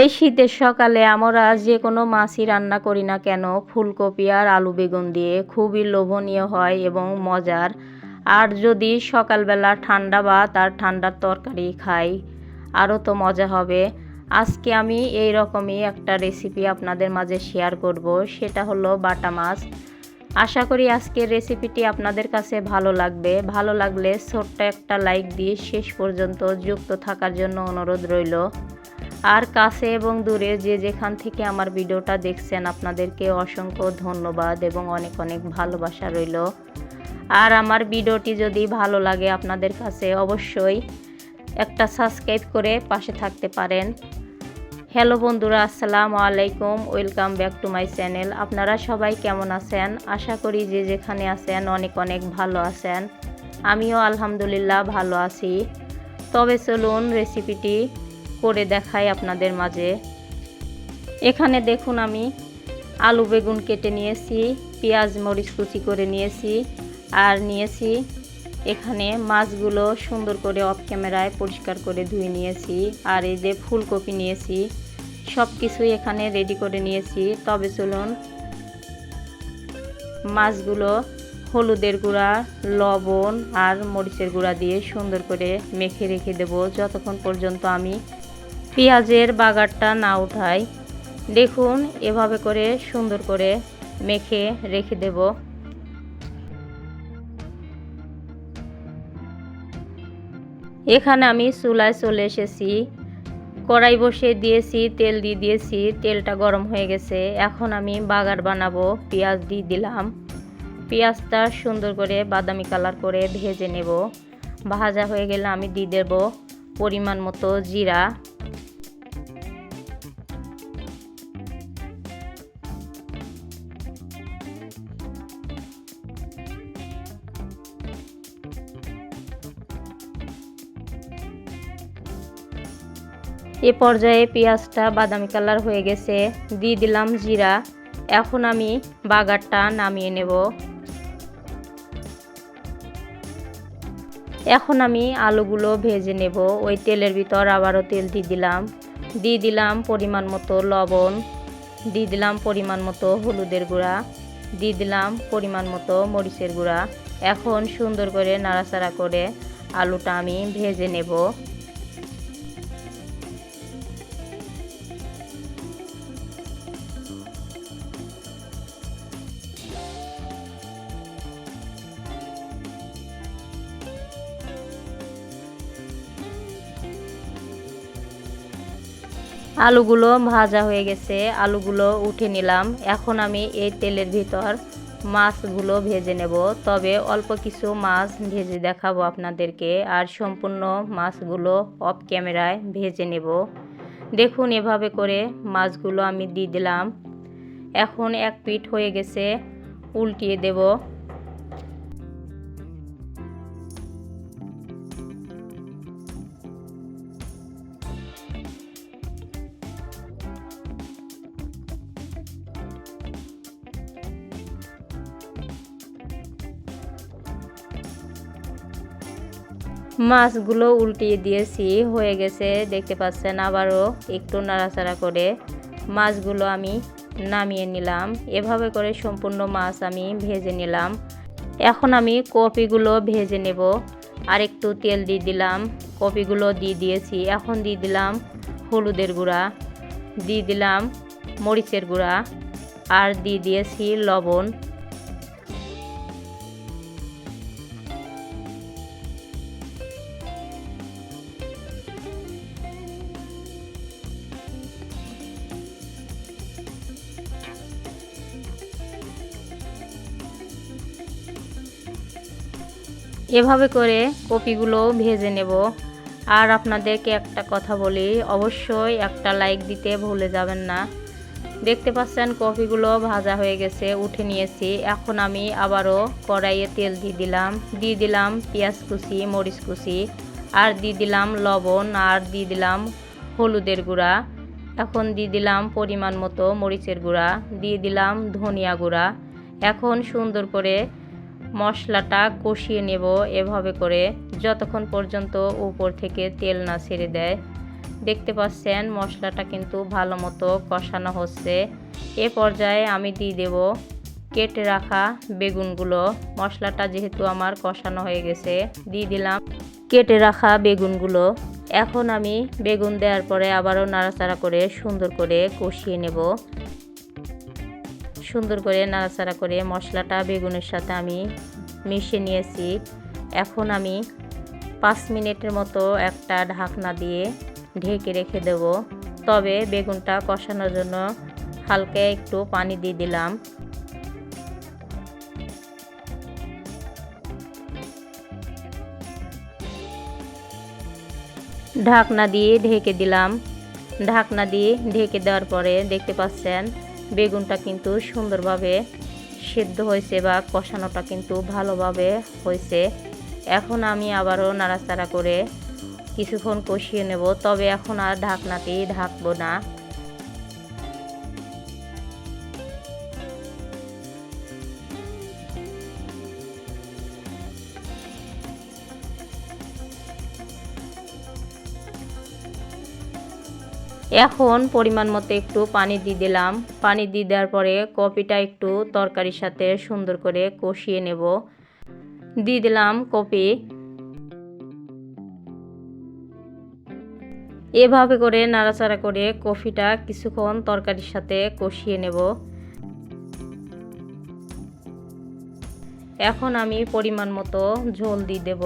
এই শীতের সকালে আমরা যে কোনো মাছই রান্না করি না কেন, ফুলকপি আর আলু বেগুন দিয়ে খুবই লোভনীয় হয় এবং মজার। আর যদি সকালবেলা ঠান্ডা ভাত আর ঠান্ডার তরকারি খাই, আরও তো মজা হবে। আজকে আমি এই রকমই একটা রেসিপি আপনাদের মাঝে শেয়ার করব, সেটা হলো বাটা মাছ। আশা করি আজকের রেসিপিটি আপনাদের কাছে ভালো লাগবে। ভালো লাগলে ছোট্ট একটা লাইক দিয়ে শেষ পর্যন্ত যুক্ত থাকার জন্য অনুরোধ রইল। আর কাছে এবং দূরে যে যেখান থেকে আমার ভিডিওটা দেখছেন, আপনাদেরকে অসংখ্য ধন্যবাদ এবং অনেক অনেক ভালোবাসা রইল। আর আমার ভিডিওটি যদি ভালো লাগে আপনাদের কাছে, অবশ্যই একটা সাবস্ক্রাইব করে পাশে থাকতে পারেন। হ্যালো বন্ধুরা, আসসালামু আলাইকুম, welcome back to my channel. আপনারা সবাই কেমন আছেন? আশা করি যে যেখানে আছেন অনেক অনেক ভালো আছেন। আমিও আলহামদুলিল্লাহ ভালো আছি। তবে চলুন রেসিপিটি করে দেখাই আপনাদের মাঝে। এখানে দেখুন আমি আলু বেগুন কেটে নিয়েছি, পেঁয়াজ, মরিচ কুচি করে নিয়েছি আর নিয়েছি এখানে মাছগুলো সুন্দর করে অফ ক্যামেরায় পরিষ্কার করে ধুয়ে নিয়েছি আর এই যে ফুলকপি নিয়েছি সব কিছুই এখানে রেডি করে নিয়েছি। তবে চলুন, মাছগুলো হলুদের গুঁড়া, লবণ আর মরিচের গুঁড়া দিয়ে সুন্দর করে মেখে রেখে দেব। যতক্ষণ পর্যন্ত আমি পেঁয়াজের বাগারটা না উঠাই। দেখুন, এভাবে করে সুন্দর করে মেখে রেখে দেব। এখানে আমি চুলায় চলে এসেছি। কড়াই বসে দিয়েছি, তেল দিয়ে দিয়েছি, তেলটা গরম হয়ে গেছে। এখন আমি বাগার বানাবো, পেঁয়াজ দিয়ে দিলাম। পেঁয়াজটা সুন্দর করে বাদামি কালার করে ভেজে নেব। ভাজা হয়ে গেলে আমি দিয়ে দেব পরিমাণ মতো জিরা। এ পর্যায়ে পেঁয়াজটা বাদামি কালার হয়ে গেছে, দিয়ে দিলাম জিরা। এখন আমি বাগারটা নামিয়ে নেব। এখন আমি আলুগুলো ভেজে নেব। ওই তেলের ভিতর আবারও তেল দিয়ে দিলাম। দিয়ে দিলাম পরিমাণ মতো লবণ। দিয়ে দিলাম পরিমাণ মতো হলুদের গুঁড়া। দিয়ে দিলাম পরিমাণ মতো মরিচের গুঁড়া। এখন সুন্দর করে নাড়াচাড়া করে আলুটা আমি ভেজে নেব। আলুগুলো ভাজা হয়ে গেছে, আলুগুলো উঠে নিলাম। এখন আমি এই তেলের ভিতর মাছগুলো ভেজে নেব। তবে অল্প কিছু মাছ ভেজে দেখাবো আপনাদেরকে। আর সম্পূর্ণ মাছগুলো অফ ক্যামেরায় ভেজে নেব। দেখুন এভাবে করে মাছগুলো আমি দিয়ে দিলাম। এখন এক পিঠ হয়ে গেছে, উল্টিয়ে দেব। মাছগুলো উল্টিয়ে দিয়েছি, হয়ে গেছে, দেখতে পাচ্ছেন আবারও একটু নাড়াচাড়া করে মাছগুলো আমি নামিয়ে নিলাম। এভাবে করে সম্পূর্ণ মাছ আমি ভেজে নিলাম। এখন আমি কপিগুলো ভেজে নেব। আর একটু তেল দিয়ে দিলাম, কপিগুলো দিয়ে দিয়েছি। এখন দিয়ে দিলাম হলুদের গুঁড়া, দিয়ে দিলাম মরিচের গুঁড়া, আর দিয়ে দিয়েছি লবণ। এভাবে করে কপিগুলো ভেজে নেব। আর আপনাদেরকে একটা কথা বলি, অবশ্যই একটা লাইক দিতে ভুলে যাবেন না। দেখতে পাচ্ছেন কপিগুলো ভাজা হয়ে গেছে, উঠে নিয়েছি। এখন আমি আবারও কড়াইয়ে তেল দিয়ে দিলাম। দিয়ে দিলাম পেঁয়াজ কুচি, মরিচ কুচি, আর দিয়ে দিলাম লবণ, আর দিয়ে দিলাম হলুদের গুঁড়া। এখন দিয়ে দিলাম পরিমাণ মতো মরিচের গুঁড়া, দিয়ে দিলাম ধনিয়া গুঁড়া। এখন সুন্দর করে মশলাটা কষিয়ে নেব এভাবে করে। যতক্ষণ পর্যন্ত উপর থেকে তেল না ছেড়ে দেয়। দেখতে পাচ্ছেন, মশলাটা কিন্তু ভালো মতো কষানো হচ্ছে। এ পর্যায়ে আমি দিয়ে দেব কেটে রাখা বেগুনগুলো। মশলাটা যেহেতু আমার কষানো হয়ে গেছে, দিয়ে দিলাম কেটে রাখা বেগুনগুলো। এখন আমি বেগুন দেওয়ার পরে আবারও নাড়াচাড়া করে সুন্দর করে কষিয়ে নেব। সুন্দর করে নাড়াচাড়া করে মশলাটা বেগুনের সাথে আমি মিশিয়ে নিয়েছি। এখন আমি পাঁচ মিনিটের মতো একটা ঢাকনা দিয়ে ঢেকে রেখে দেব। তবে বেগুনটা কষানোর জন্য হালকা একটু পানি দিয়ে দিলাম। ঢাকনা দিয়ে ঢেকে দিলাম। ঢাকনা দিয়ে ঢেকে দেওয়ার পরে দেখতে পাচ্ছেন বেগুনটা কিন্তু সুন্দরভাবে সেদ্ধ হয়েছে বা কষানোটা কিন্তু ভালোভাবে হয়েছে। এখন আমি আবারও নাড়াচাড়া করে কিছুক্ষণ কষিয়ে নেব, তবে এখন আর ঢাকনাতেই ঢাকবো না। এখন পরিমাণ মতো একটু পানি দিয়ে দিলাম। পানি দিয়ে দেওয়ার পরে কপিটা একটু তরকারির সাথে সুন্দর করে কষিয়ে নেব। দিয়ে দিলাম কপি এভাবে করে নাড়াচাড়া করে কফিটা কিছুক্ষণ তরকারির সাথে কষিয়ে নেব। এখন আমি পরিমাণ মতো ঝোল দিয়ে দেব।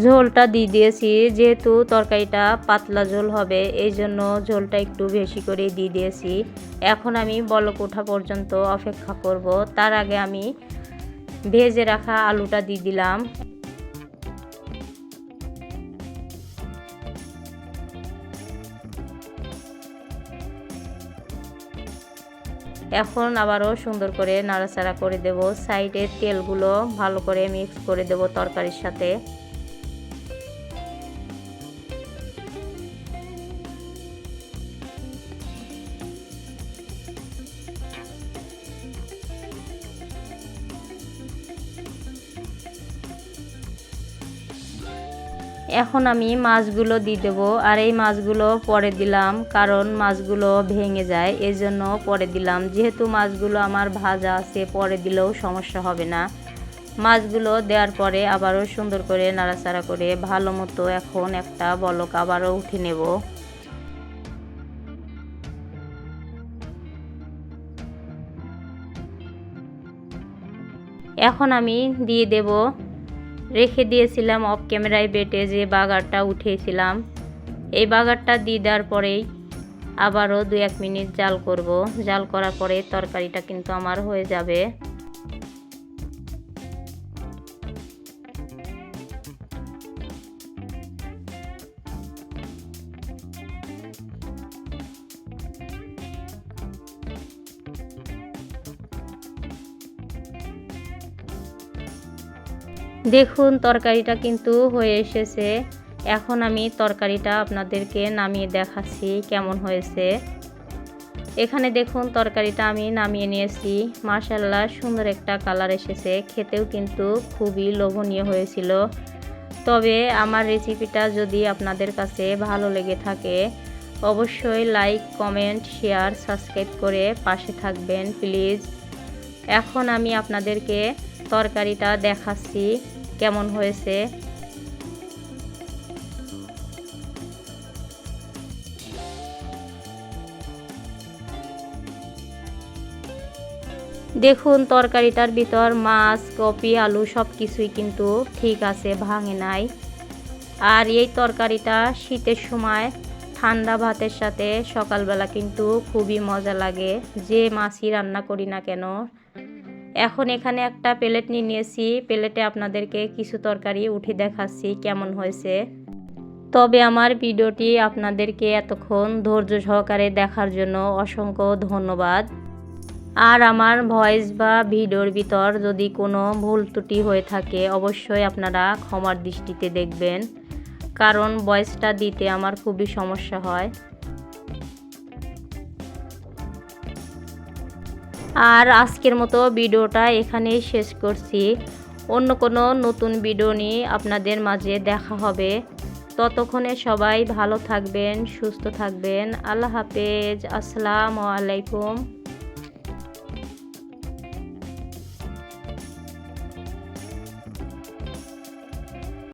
ঝোলটা দিয়ে দিয়েছি, যেহেতু তরকারিটা পাতলা ঝোল হবে, এই জন্য ঝোলটা একটু বেশি করে দিয়ে দিয়েছি। এখন আমি বলক ওঠা পর্যন্ত অপেক্ষা করব। তার আগে আমি ভেজে রাখা আলুটা দিয়ে দিলাম। এখন আবারও সুন্দর করে নাড়াচাড়া করে দেব। সাইডের তেলগুলো ভালো করে মিক্স করে দেব তরকারির সাথে। এখন আমি মাছগুলো দিয়ে দেবো। আর এই মাছগুলো পরে দিলাম, কারণ মাছগুলো ভেঙে যায় এই জন্য পরে দিলাম। যেহেতু মাছগুলো আমার ভাজা আছে, পরে দিলেও সমস্যা হবে না। মাছগুলো দেওয়ার পরে আবারও সুন্দর করে নাড়াচাড়া করে ভালো মতো এখন একটা বলক আবারও উঠে নেব। এখন আমি দিয়ে দেব রেখে দিয়েছিলাম অফ ক্যামেরায় বেটে যে বাগারটা উঠেছিলাম এই বাগারটা দিয়ে দেওয়ার পরেই আবারও দু এক মিনিট জাল করব। জাল করার পরে তরকারিটা কিন্তু আমার হয়ে যাবে। দেখুন, তরকারিটা কিন্তু হয়ে এসেছে। এখন আমি তরকারিটা আপনাদেরকে নামিয়ে দেখাচ্ছি কেমন হয়েছে। এখানে দেখুন, তরকারিটা আমি নামিয়ে নিয়েছি। মার্শাল্লাহ সুন্দর একটা কালার এসেছে। খেতেও কিন্তু খুবই লোভনীয় হয়েছিল। তবে আমার রেসিপিটা যদি আপনাদের কাছে ভালো লেগে থাকে, অবশ্যই লাইক, কমেন্ট, শেয়ার, সাবস্ক্রাইব করে পাশে থাকবেন, প্লিজ। এখন আমি আপনাদেরকে তরকারিটা দেখাচ্ছি কেমন হয়েছে। দেখুন তরকারিটার ভিতর মাছ, কপি, আলু সব কিছুই কিন্তু ঠিক আছে, ভাঙে নাই। আর এই তরকারিটা শীতের সময় ঠান্ডা ভাতের সাথে সকালবেলা কিন্তু খুবই মজা লাগে। যে মাছই রান্না করি না কেন এখন এখানে একটা প্লেট নিয়ে নিয়েছি। প্লেটে আপনাদেরকে কিছু তরকারি উঠে দেখাচ্ছি কেমন হয়েছে। তবে আমার ভিডিওটি আপনাদেরকে এতক্ষণ ধৈর্য সহকারে দেখার জন্য অসংখ্য ধন্যবাদ। আর আমার ভয়েস বা ভিডিওর ভিতর যদি কোনো ভুল ত্রুটি হয়ে থাকে, অবশ্যই আপনারা ক্ষমার দৃষ্টিতে দেখবেন। কারণ ভয়েসটা দিতে আমার খুবই সমস্যা হয়। আর আজকের মতো ভিডিওটা এখানেই শেষ করছি। অন্য কোনো নতুন ভিডিও নিয়ে আপনাদের মাঝে দেখা হবে। ততক্ষণে সবাই ভালো থাকবেন, সুস্থ থাকবেন। আল্লাহ হাফেজ। আসসালামু আলাইকুম।